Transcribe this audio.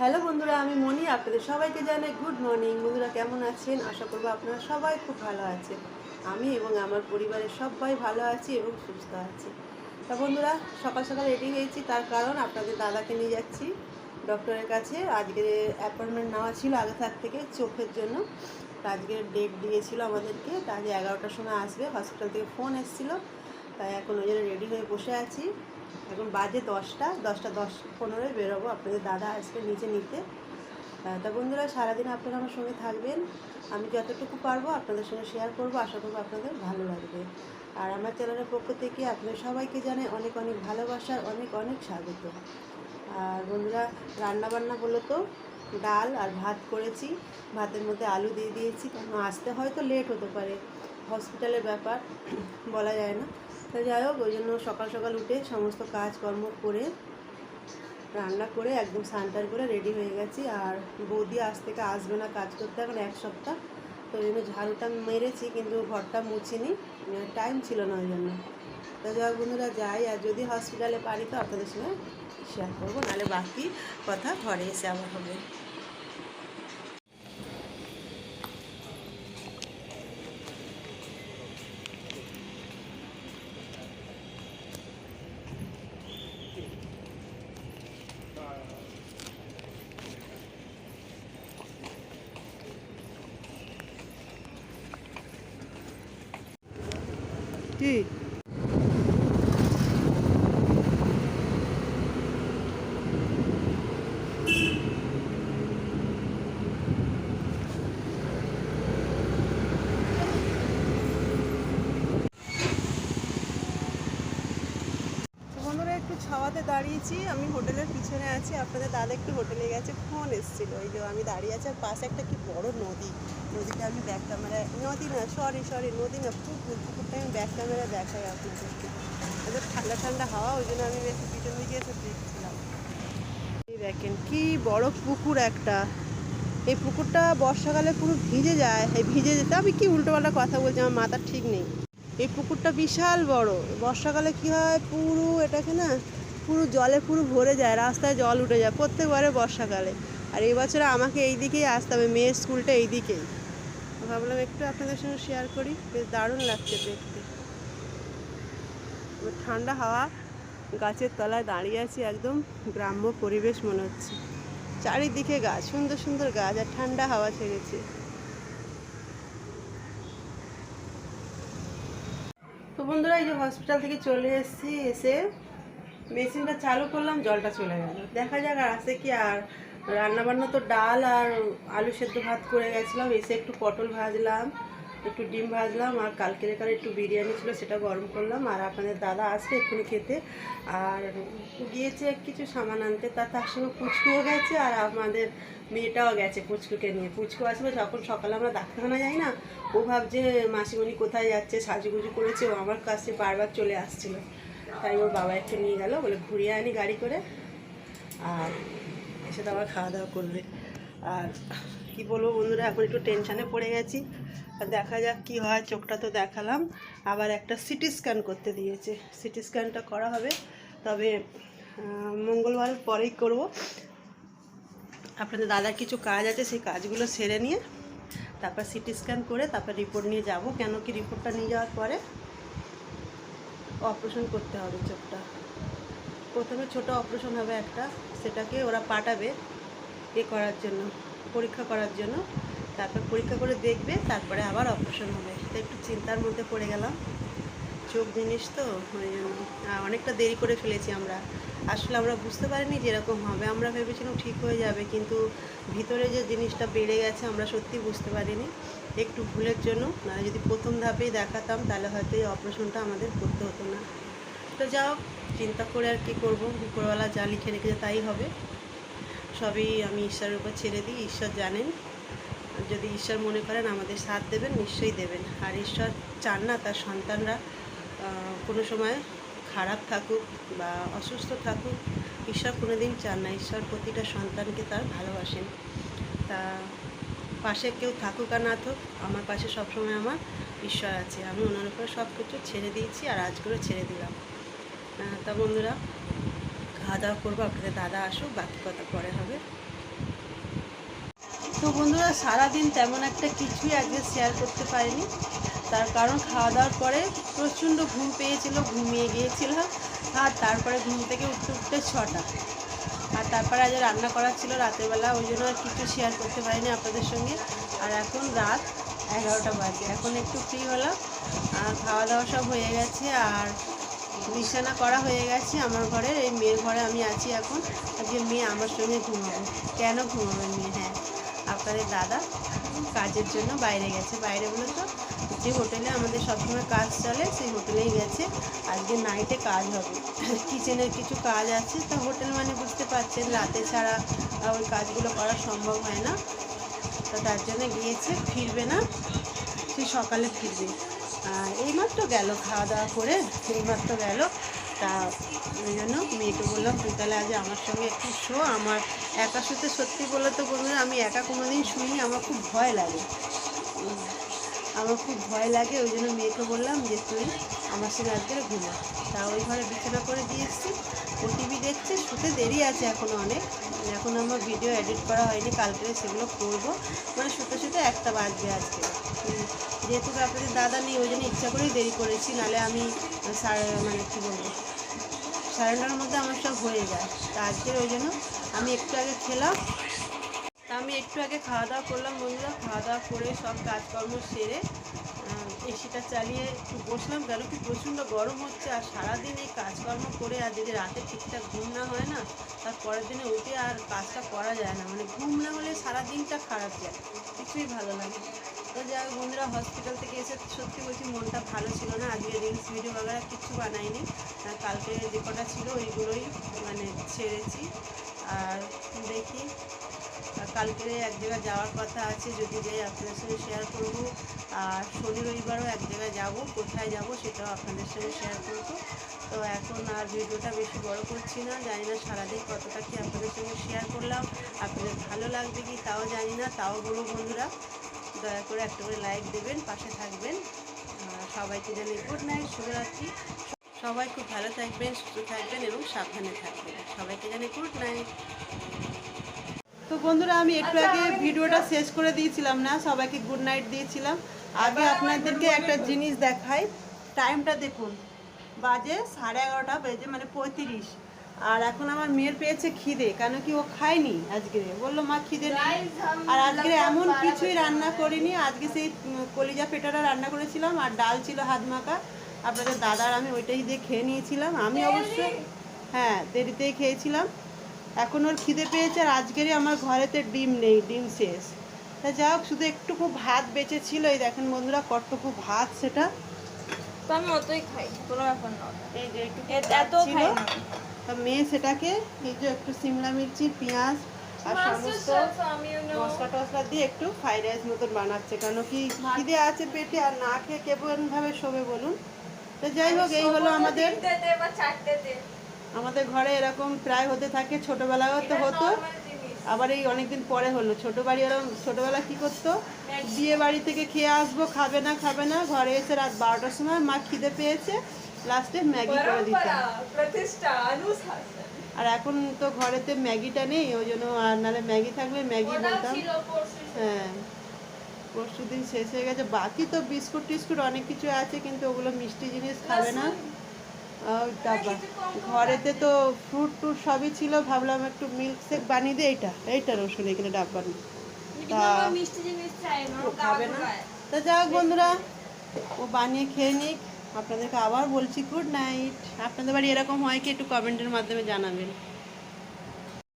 Hello বন্ধুরা, আমি মনি, আপনাদের সবাইকে জানাই গুড মর্নিং বন্ধুরা, কেমন আছেন? আশা করব আপনারা সবাই খুব ভালো আছেন। আমি এবং আমার পরিবারের সবাই ভালো আছি এবং সুস্থ আছি। তা বন্ধুরা, সকাল সকাল রেডি হয়েছি, তার কারণ আপনাদের দাদাকে নিয়ে যাচ্ছি ডক্টরের কাছে। আজকে অ্যাপয়েন্টমেন্ট নেওয়া ছিল আগে থাক থেকে চোখের জন্য। তা আজকে ডেট দিয়েছিল আমাদেরকে, তা আজ এগারোটার সময় আসবে। হসপিটাল থেকে ফোন এসেছিল, তাই এখন ওই জন্য রেডি হয়ে বসে আছি। এখন বাজে দশটা দশটা দশ পনেরোয় বেরোবো, আপনাদের দাদা আসবে নিচে নিতে। তা বন্ধুরা, সারাদিন আপনারা আমার সঙ্গে থাকবেন। আমি যতটুকু পারব আপনাদের সঙ্গে শেয়ার করব, আশা করব আপনাদের ভালো লাগবে। আর আমার চ্যানেলের পক্ষ থেকে আপনাদের সবাইকে জানাই অনেক অনেক ভালোবাসার অনেক অনেক স্বাগত। আর বন্ধুরা রান্না বান্না বলো তো, ডাল আর ভাত করেছি। ভাতের মধ্যে আলু দিয়ে দিয়েছি। কারণ আসতে হয়তো লেট হতে পারে। হসপিটালের ব্যাপার, বলা যায় না। তো যাই হোক, ওই জন্য সকাল সকাল উঠে সমস্ত কাজকর্ম করে, রান্না করে একদম সানটার করে রেডি হয়ে গেছি। আর বৌদি আজ থেকে আসবে না কাজ করতে এখন এক সপ্তাহ, তো ওই জন্য ঝাড়ুটা মেরেছি কিন্তু ঘরটা মুছিনি টাইম ছিল না ওই জন্য। তো যাই বন্ধুরা, যাই, আর যদি হসপিটালে পারি তো আপনাদের সঙ্গে শেয়ার করব, নাহলে বাকি কথা ঘরে এসে আবার হবে। কি তো বন্ধুরা একটু ছাওয়াতে দাঁড়িয়েছি, আমি হোটেলের পিছনে আছি, আপনাদের দাদা একটু হোটেলে গেছে, ফোন এসেছিল ওই যে আমি দাঁড়িয়ে আছি, আর পাশে একটা কি বড় নদী, নদীটা আমি ব্যাক ক্যামেরায়, নদী না, সরি সরি, নদী না পুকুর পুকুরটা আমি ব্যাক ক্যামেরায় দেখাই আপনাদেরকে এত ঠান্ডা ঠান্ডা হাওয়া, ওই জন্য আমি একটু পিছন দিকে এসে দেখছিলাম এই দেখেন, কি বড় পুকুর একটা। এই পুকুরটা বর্ষাকালে পুরো ভিজে যায়, এই ভিজে যেতে, আমি কি উল্টোপাল্টা কথা বলছি, আমার মাথা ঠিক নেই। এই পুকুরটা বিশাল বড়, বর্ষাকালে কি হয়, পুরো এটাকে না পুরো জলে পুরো ভরে যায়, রাস্তায় জল উঠে যায় প্রত্যেকবারে বর্ষাকালে। আর এই বছরে আমাকে এই দিকেই আসতে হবে, মেয়ের স্কুলটা এই দিকেই। ভাবলাম একটু আপনাদের সঙ্গে শেয়ার করি, বেশ দারুণ লাগছে দেখতে। ঠান্ডা হাওয়া গাছের তলায় দাঁড়িয়ে আছি, একদম গ্রাম্য পরিবেশ মনে হচ্ছে। চারিদিকে গাছ, সুন্দর সুন্দর গাছ আর ঠান্ডা হাওয়া ছেড়েছে। তো বন্ধুরা, এই যে হসপিটাল থেকে চলে এসেছি, এসে মেশিনটা চালু করলাম, জলটা চলে গেল। দেখা যাক আর আসে কি, আর রান্নাবান্না তো ডাল আর আলু সেদ্ধ ভাত করে গেছিলাম, এসে একটু পটল ভাজলাম, একটু ডিম ভাজলাম, আর কালকের এখানে একটু বিরিয়ানি ছিল, সেটা গরম করলাম। আর আপনাদের দাদা আসবে এক্ষুনি খেতে। আর গিয়েছে কিছু সামান আনতে, তা তার সঙ্গে পুচকুও গেছে, আর আমাদের মেয়েটাও গেছে পুচকুকে নিয়ে। পুচকু আসবে যখন সকালে আমরা ডাক্তারখানা যাই না, ও ভাবছে, মাসিমণি কোথায় যাচ্ছে? সাজুগুজু করেছে, ও আমার কাছে বারবার চলে আসছিল। তাই ওর বাবা একটু নিয়ে গেল, বলে ঘুরিয়ে আনি গাড়ি করে। আর এসে তো আবার খাওয়া দাওয়া করবে। আর কি বলব বন্ধুরা, এখন একটু টেনশানে পড়ে গেছি। আর দেখা যাক কি হয়, চোখটা তো দেখালাম। আবার একটা সিটি স্ক্যান করতে দিয়েছে। সিটি স্ক্যানটা করা হবে। তবে মঙ্গলবার পরেই করব। আপনাদের দাদার কিছু কাজ আছে, সেই কাজগুলো সেরে নিয়ে তারপর সিটি স্ক্যান করে তারপর রিপোর্ট নিয়ে যাব। কেন কি রিপোর্টটা নিয়ে যাওয়ার পরে অপারেশন করতে হবে চোখটা। প্রথমে ছোট অপারেশন হবে একটা, সেটাকে ওরা পাঠাবে এ করার জন্য, পরীক্ষা করার জন্য। তারপর পরীক্ষা করে দেখবে, তারপরে আবার অপারেশন হবে। তো একটু চিন্তার মধ্যে পড়ে গেলাম। চোখ জিনিস তো, ওই জন্য। অনেকটা দেরি করে ফেলেছি আমরা। আসলে আমরা বুঝতে পারিনি যেরকম হবে। আমরা ভেবেছিলাম ঠিক হয়ে যাবে, কিন্তু ভিতরে যে জিনিসটা বেড়ে গেছে, আমরা সত্যি বুঝতে পারিনি। একটু ভুলের জন্য না যদি প্রথম ধাপেই দেখাতাম, তাহলে হয়তো এই অপারেশনটা আমাদের করতে হতো না। তো যাও, চিন্তা করে আর কি করব। উপরওয়ালা যা লিখে রেখেছে তাই হবে। সবই আমি ঈশ্বরের উপর ছেড়ে দিই, ঈশ্বর জানেন। যদি ঈশ্বর মনে করেন, আমাদের সাথ দেবেন, নিশ্চয়ই দেবেন। আর ঈশ্বর চান না তার সন্তানরা কোনো সময় খারাপ থাকুক বা অসুস্থ থাকুক, ঈশ্বর কোনো দিন চান না। ঈশ্বর প্রতিটা সন্তানকে তার ভালোবাসেন। তা পাশে কেউ থাকুক আর না থাকুক, আমার পাশে সবসময় আমার ঈশ্বর আছে। আমি ওনার উপরে সব কিছু ছেড়ে দিয়েছি আর আজ করে ছেড়ে দিলাম। তা বন্ধুরা খাওয়া দাওয়া করব, আপনাদের দাদা আসুক, বাকি কথা পরে হবে। তো বন্ধুরা, সারাদিন তেমন একটা কিছুই আজকে শেয়ার করতে পারিনি। তার কারণ খাওয়া দাওয়ার পরে প্রচণ্ড ঘুম পেয়েছিল, ঘুমিয়ে গিয়েছিলাম আর তারপরে ঘুম থেকে উঠতে উঠতে ছটা। আর তারপরে আজ রান্না করা ছিল রাতেরবেলা ওই জন্য আর কিছু শেয়ার করতে পারিনি আপনাদের সঙ্গে। আর এখন রাত এগারোটা বাজে, এখন একটু ফ্রি হলাম। আর খাওয়া দাওয়া সব হয়ে গেছে, আর বিছানা করা হয়ে গেছে আমার ঘরে, এই মেয়ের ঘরে আমি আছি এখন। আজকে মেয়ে আমার সঙ্গে ঘুমাবে। কেন ঘুমাবে মেয়ে? হ্যাঁ আপনাদের দাদা কাজের জন্য বাইরে গেছে। বাইরে বলে তো যে হোটেলে আমাদের সবসময় কাজ চলে, সেই হোটেলেই গেছে। আজকে নাইটে কাজ হবে। কিচেনের কিছু কাজ আছে, তা হোটেল মানে বুঝতে পারছেন, রাতে ছাড়া ওই কাজগুলো করা সম্ভব হয় না। তা তার জন্য গিয়েছে, ফিরবে না সেই সকালে ফিরবে। আর এইমাত্র গেল খাওয়া দাওয়া করে এইমাত্র গেল। তা ওই জন্য মেয়েকে বললাম, তুই তাহলে আজ আমার সঙ্গে একটু শো, আমার একা শুতে সত্যি বলে তো বন্ধুরা, আমি একা কোনোদিন শুইনি, আমার খুব ভয় লাগে। আমার খুব ভয় লাগে, ওই জন্য মেয়েকে বললাম যে তুই আমার সঙ্গে আজকে ঘুমা। তা ওই ঘরে বিছানা করে দিয়ে ও টিভি দেখছে, শুতে দেরি আছে এখনও অনেক। এখন আমার ভিডিও এডিট করা হয়নি, কালকে সেগুলো করব। মানে শুতে শুতে একটা বাজবে আজকে। যেহেতু আপনাদের দাদা নেই, ওই জন্য ইচ্ছা করেই দেরি করেছি, নাহলে আমি সাড়ে মানে কী বলব, সাড়ে নটার মধ্যে আমার সব হয়ে যায়। তা আজকে ওই জন্য আমি একটু আগে খেলাম আমি একটু আগে খাওয়া দাওয়া করলাম বন্ধুরা খাওয়া দাওয়া করে সব কাজকর্ম সেরে এসিটা চালিয়ে একটু বসলাম। কেন কি প্রচণ্ড গরম হচ্ছে আর সারাদিন এই কাজকর্ম করে আর যদি রাতে ঠিকঠাক ঘুম না হয় না তার পরের দিনে উঠে আর কাজটা করা যায় না। মানে ঘুম না হলে সারাদিনটা খারাপ যায়, কিছুই ভালো লাগে তো যাই বন্ধুরা হসপিটাল থেকে এসে সত্যি বলছি মনটা ভালো ছিল না। আজকে রিলস ভিডিও বাগারা কিছু বানাইনি। কালকে যে কটা ছিল ওইগুলোই মানে ছেড়েছি। আর দেখি কালকে এক জায়গায় যাওয়ার কথা আছে, যদি যাই আপনাদের সঙ্গে শেয়ার করব। আর শনি রবিবারও এক জায়গায় যাব, কোথায় যাব সেটাও আপনাদের সঙ্গে শেয়ার করব। তো এখন আর ভিডিওটা বেশি বড় করছি না, জানি না সারাদিন কতটা কি আপনাদের সঙ্গে শেয়ার করলাম, আপনাদের ভালো লাগবে কি তাও জানি না, তাও বলব বন্ধুরা। দয়া করে একটা করে লাইক দেবেন, পাশে থাকবেন। সবাইকে জানি গুড নাইট শুভরাত্রি। সবাই খুব ভালো থাকবেন, সুস্থ থাকবেন এবং সাবধানে থাকবেন। সবাইকে জানি গুড নাইট তো বন্ধুরা আমি একটু আগে ভিডিওটা শেষ করে দিয়েছিলাম না সবাইকে গুড নাইট দিয়েছিলাম। আগে আপনাদেরকে একটা জিনিস দেখাই টাইমটা দেখুন বাজে সাড়ে এগারোটা বেজে মানে পঁয়ত্রিশ। আর এখন আমার মেয়ের পেয়েছে খিদে কেন কি ও খায়নি আজকে? বলল মা খিদে আর আজকে এমন কিছুই রান্না করিনি আজকে সেই কলিজা পেটাটা রান্না করেছিলাম আর ডাল ছিল হাত মাখা। আপনাদের দাদার আমি ওইটাই দিয়ে খেয়ে নিয়েছিলাম। আমি অবশ্য হ্যাঁ দেরিতেই খেয়েছিলাম। এখন ওর খিদে পেয়েছে আর আজকেরই আমার ঘরেতে ডিম নেই ডিম শেষ। তা যা হোক শুধু একটুকু ভাত বেঁচে ছিল এই দেখেন বন্ধুরা কতটুকু ভাত সেটা। তো আমি অতই খাই কোনো ব্যাপার না। এই যে একটু এত- এত খাই তা মেয়ে সেটাকে এই যে একটু সিমলা মির্চি পেঁয়াজ আর সমস্ত মশলা টসলা দিয়ে একটু ফ্রাইড রাইস মতন বানাচ্ছে কেন কি খিদে আছে পেটে আর না খেয়ে কেমন ভাবে শোবে বলুন? তো যাই হোক এই হলো আমাদের আমাদের ঘরে এরকম প্রায় হতে থাকে ছোটবেলায়ও তো হতো। আবার এই অনেকদিন পরে হলো। ছোট বাড়ি এরকম ছোটবেলা কি করতো? বিয়ে বাড়ি থেকে খেয়ে আসব খাবে না খাবে না ঘরে এসে রাত বারোটার সময় মা খিদে পেয়েছে লাস্টে ম্যাগি করে দিতাম। আর এখন তো ঘরেতে ম্যাগিটা নেই ওই জন্য আর নাহলে ম্যাগি থাকলে ম্যাগি বলতাম। হ্যাঁ পরশু দিন শেষ হয়ে গেছে। বাকি তো বিস্কুট টিস্কুট অনেক কিছু আছে কিন্তু ওগুলো মিষ্টি জিনিস খাবে না। ঘরেতে তো ফ্রুট ট্রুট সবই ছিল ভাবলাম একটু মিল্ক শেক বানিয়ে দিই এইটা এইটা রসুন এখানে ডাব্বা নেই তা- খাবে না? তা যাক বন্ধুরা ও বানিয়ে খেয়ে নিক আপনাদেরকে আবার বলছি গুড নাইট আপনাদের বাড়ি এরকম হয় কি একটু কমেন্টের মাধ্যমে জানাবেন।